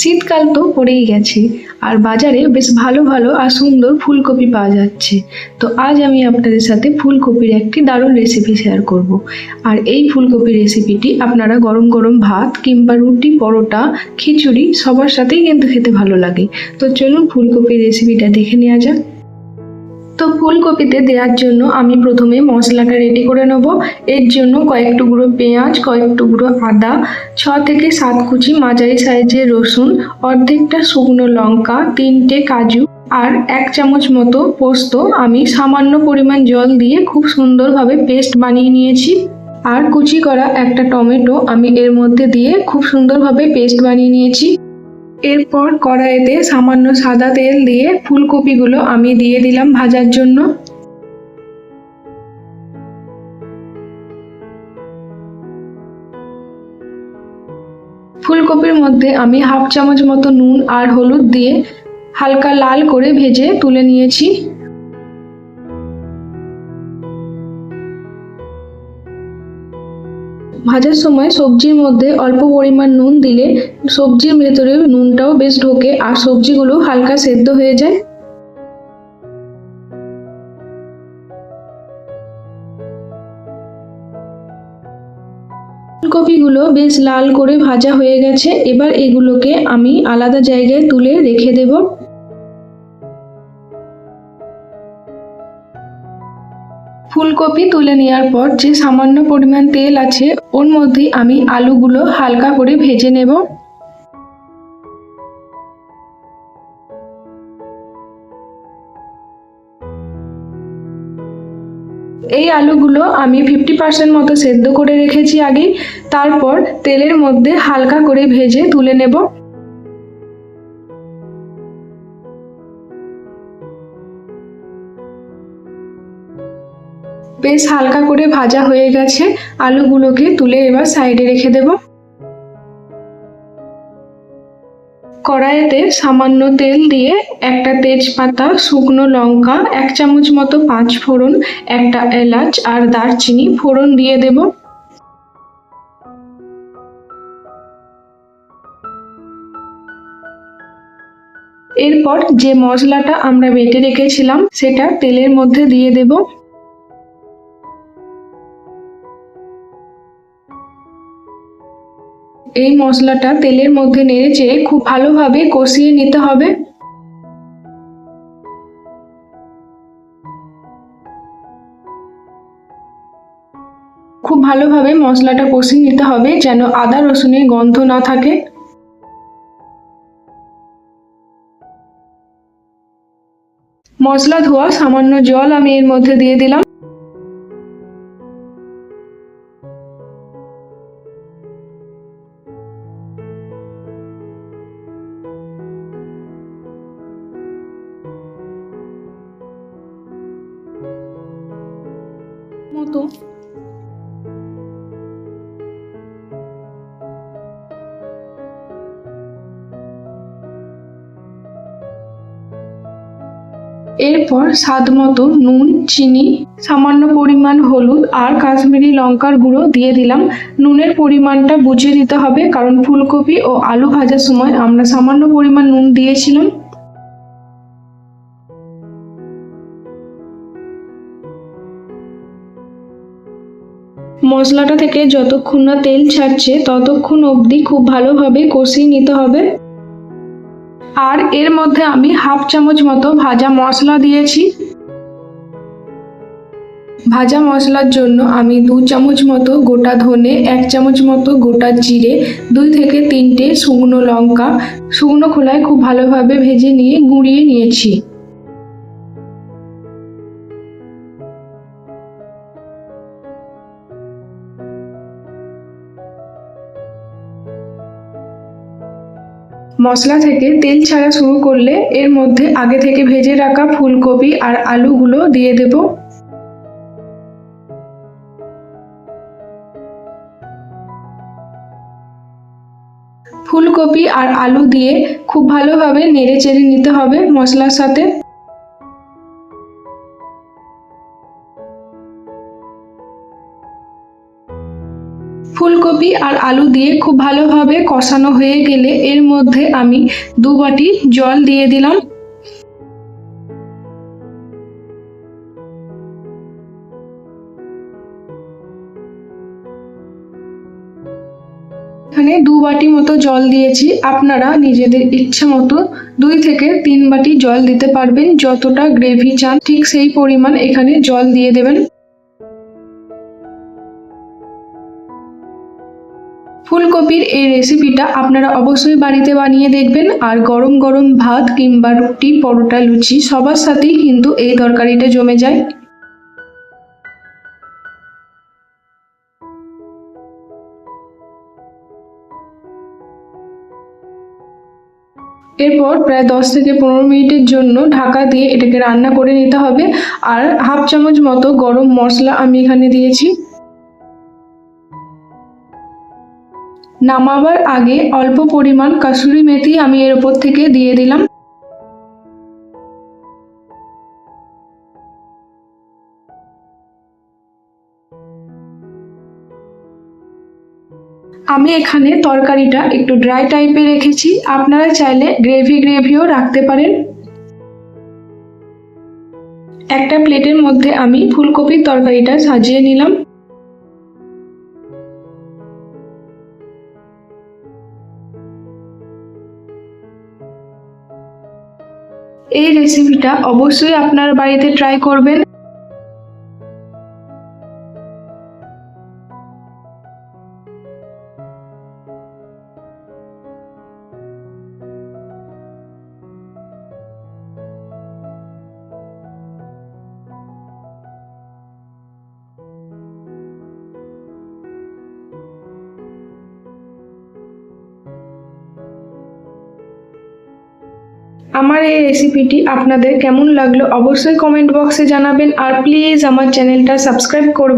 শীতকাল তো পড়েই গেছে, আর বাজারে বেশ ভালো ভালো আর সুন্দর ফুলকপি পাওয়া যাচ্ছে। তো আজ আমি আপনাদের সাথে ফুলকপির একটি দারুণ রেসিপি শেয়ার করব। আর এই ফুলকপির রেসিপিটি আপনারা গরম গরম ভাত কিংবা রুটি, পরোটা, খিচুড়ি সবার সাথেই কিন্তু খেতে ভালো লাগে। তো চলুন ফুলকপির রেসিপিটা দেখে নেওয়া যাক। তো ফুলকপিতে দেওয়ার জন্য আমি প্রথমে মশলাটা রেডি করে নেব। এর জন্য কয়েক টুকরো পেঁয়াজ, কয়েক টুকরো আদা, ছ থেকে সাত কুচি মাঝারি সাইজের রসুন, অর্ধেকটা শুকনো লঙ্কা, তিনটে কাজু আর এক চামচ মতো পোস্ত আমি সামান্য পরিমাণ জল দিয়ে খুব সুন্দরভাবে পেস্ট বানিয়ে নিয়েছি। আর কুচি করা একটা টমেটো আমি এর মধ্যে দিয়ে খুব সুন্দরভাবে পেস্ট বানিয়ে নিয়েছি। এরপর কড়াইতে সামান্য সাদা তেল দিয়ে ফুলকপিগুলো আমি দিয়ে দিলাম ভাজার জন্য। ফুলকপির মধ্যে আমি হাফ চামচ মতো নুন আর হলুদ দিয়ে হালকা লাল করে ভেজে তুলে নিয়েছি। ভাজার সময় সবজির মধ্যে অল্প পরিমাণ নুন দিলে সবজির ভেতরে নুনটাও বেশ ঢোকে আর সবজিগুলো হালকা সেদ্ধ হয়ে যায়। ফুলকপিগুলো বেশ লাল করে ভাজা হয়ে গেছে। এবার এগুলোকে আমি আলাদা জায়গায় তুলে রেখে দেব। ফুলকপি তুলে নেওয়ার পর যে সামান্য পরিমাণ তেল আছে, ওর মধ্যে আমি আলুগুলো হালকা করে ভেজে নেব। এই আলুগুলো আমি ফিফটি পার্সেন্ট মতো সেদ্ধ করে রেখেছি আগে, তারপর তেলের মধ্যে হালকা করে ভেজে তুলে নেব। বেশ হালকা করে ভাজা হয়ে গেছে। আলুগুলোকে তুলে এবার সাইডে রেখে দেব। কড়াইতে সামান্য তেল দিয়ে একটা তেজপাতা, শুকনো লঙ্কা, এক চামচ মতো পাঁচ ফোড়ন, একটা এলাচ আর দারচিনি ফোড়ন দিয়ে দেব। এরপর যে মশলাটা আমরা বেটে রেখেছিলাম, সেটা তেলের মধ্যে দিয়ে দেবো। এই মশলাটা তেলের মধ্যে নেড়ে চেয়ে খুব ভালোভাবে কষিয়ে নিতে হবে। খুব ভালোভাবে মশলাটা কষিয়ে নিতে হবে যেন আদা রসুনের গন্ধ না থাকে। মশলা ধোয়া সামান্য জল আমি এর মধ্যে দিয়ে দিলাম। মতো। এরপর স্বাদ মতো নুন, চিনি, সামান্য পরিমাণ হলুদ আর কাশ্মীরি লঙ্কার গুঁড়ো দিয়ে দিলাম। নুনের পরিমাণটা বুঝিয়ে দিতে হবে, কারণ ফুলকপি ও আলু ভাজার সময় আমরা সামান্য পরিমাণ নুন দিয়েছিলাম। মশলাটা থেকে যতক্ষণ না তেল ছাড়ছে, ততক্ষণ অবধি খুব ভালোভাবে কষিয়ে নিতে হবে। আর এর মধ্যে আমি হাফ চামচ মতো ভাজা মশলা দিয়েছি। ভাজা মশলার জন্য আমি দু চামচ মতো গোটা ধনে, এক চামচ মতো গোটা জিরে, দুই থেকে তিনটে শুকনো লঙ্কা। শুকনো খোলায় খুব ভালোভাবে ভেজে নিয়ে, গুঁড়িয়ে নিয়েছি। মশলা থেকে তেল ছাড়া শুরু করলে এর মধ্যে আগে থেকে ভেজে রাখা ফুলকপি আর আলুগুলো দিয়ে দেব। ফুলকপি আর আলু দিয়ে খুব ভালোভাবে নেড়ে চেড়ে নিতে হবে মশলার সাথে। ফুলকপি আর আলু দিয়ে খুব ভালোভাবে কষানো হয়ে গেলে এর মধ্যে আমি দু বাটি জল দিয়ে দিলাম। এখানে দু বাটি মতো জল দিয়েছি। আপনারা নিজেদের ইচ্ছা মতো দুই থেকে তিন বাটি জল দিতে পারবেন। যতটা গ্রেভি চান ঠিক সেই পরিমাণ এখানে জল দিয়ে দেবেন। ফুলকপির এই রেসিপিটা আপনারা অবশ্যই বাড়িতে বানিয়ে দেখবেন। আর গরম গরম ভাত কিংবা রুটি, পরোটা, লুচি, সবার সাথেই কিন্তু এই তরকারিটা জমে যায়। এরপর প্রায় দশ থেকে পনেরো মিনিটের জন্য ঢাকা দিয়ে এটাকে রান্না করে নিতে হবে। আর হাফ চামচ মতো গরম মশলা আমি এখানে দিয়েছি। নামাবার আগে অল্প পরিমাণ কাসুরি মেথি আমি এর উপর থেকে দিয়ে দিলাম। আমি এখানে তরকারিটা একটু ড্রাই টাইপে রেখেছি। আপনারা চাইলে গ্রেভি গ্রেভিও রাখতে পারেন। একটা প্লেটের মধ্যে আমি ফুলকপির তরকারিটা সাজিয়ে নিলাম। এই রেসিপিটা অবশ্যই আপনার বাড়িতে ট্রাই করবেন। আমার এই রেসিপিটি আপনাদের কেমন লাগল অবশ্যই কমেন্ট বক্সে জানাবেন আর প্লিজ আমার চ্যানেলটা সাবস্ক্রাইব করবেন।